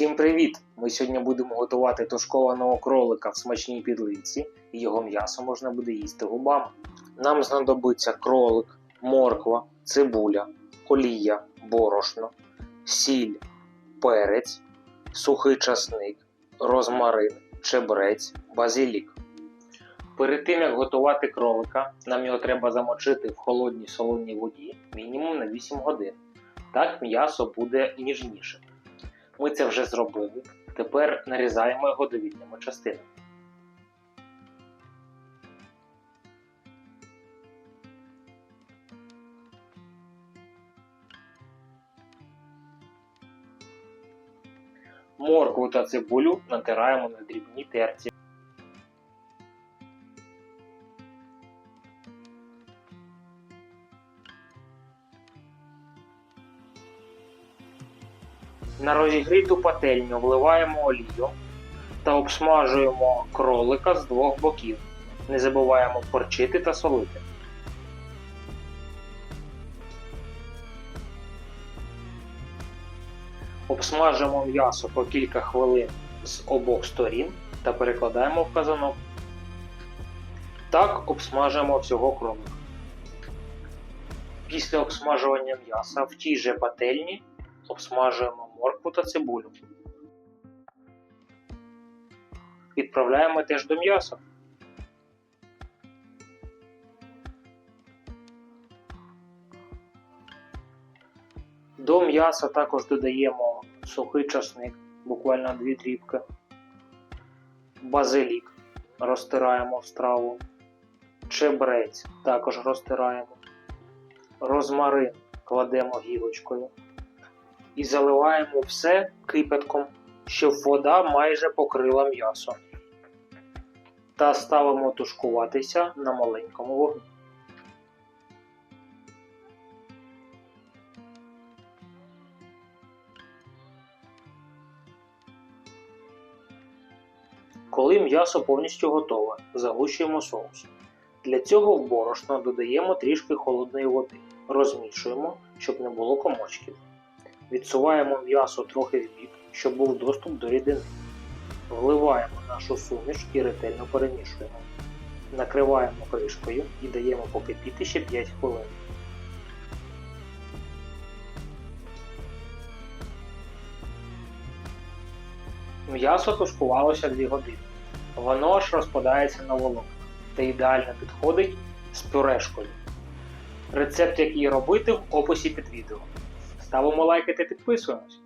Всім привіт! Ми сьогодні будемо готувати тушкованого кролика в смачній підливці, і його м'ясо можна буде їсти губами. Нам знадобиться кролик, морква, цибуля, олія, борошно, сіль, перець, сухий часник, розмарин, чебрець, базилік. Перед тим як готувати кролика, нам його треба замочити в холодній солоній воді мінімум на 8 годин. Так м'ясо буде ніжніше. Ми це вже зробили. Тепер нарізаємо його довільними частинами. Моркву та цибулю натираємо на дрібній терці. На розігріту пательню вливаємо олію та обсмажуємо кролика з двох боків. Не забуваємо порчити та солити. Обсмажуємо м'ясо по кілька хвилин з обох сторін та перекладаємо в казанок. Так обсмажуємо всього кролика. Після обсмажування м'яса в тій же пательні обсмажуємо моркву та цибулю. Відправляємо теж до м'яса. До м'яса також додаємо сухий часник, буквально 2 дрібки, базилік розтираємо в страву, чебрець також розтираємо, розмарин кладемо гілочкою і заливаємо все кипятком, щоб вода майже покрила м'ясо. Та ставимо тушкуватися на маленькому вогні. Коли м'ясо повністю готове, загущуємо соус. Для цього в борошно додаємо трішки холодної води, розмішуємо, щоб не було комочків. Відсуваємо м'ясо трохи вбік, щоб був доступ до рідини. Вливаємо нашу суміш і ретельно перемішуємо. Накриваємо кришкою і даємо покипіти ще 5 хвилин. М'ясо тушкувалося 2 години. Воно аж розпадається на волокна та ідеально підходить з пюрешкою. Рецепт, який робити в описі під відео. Ставимо лайки та підписуємось.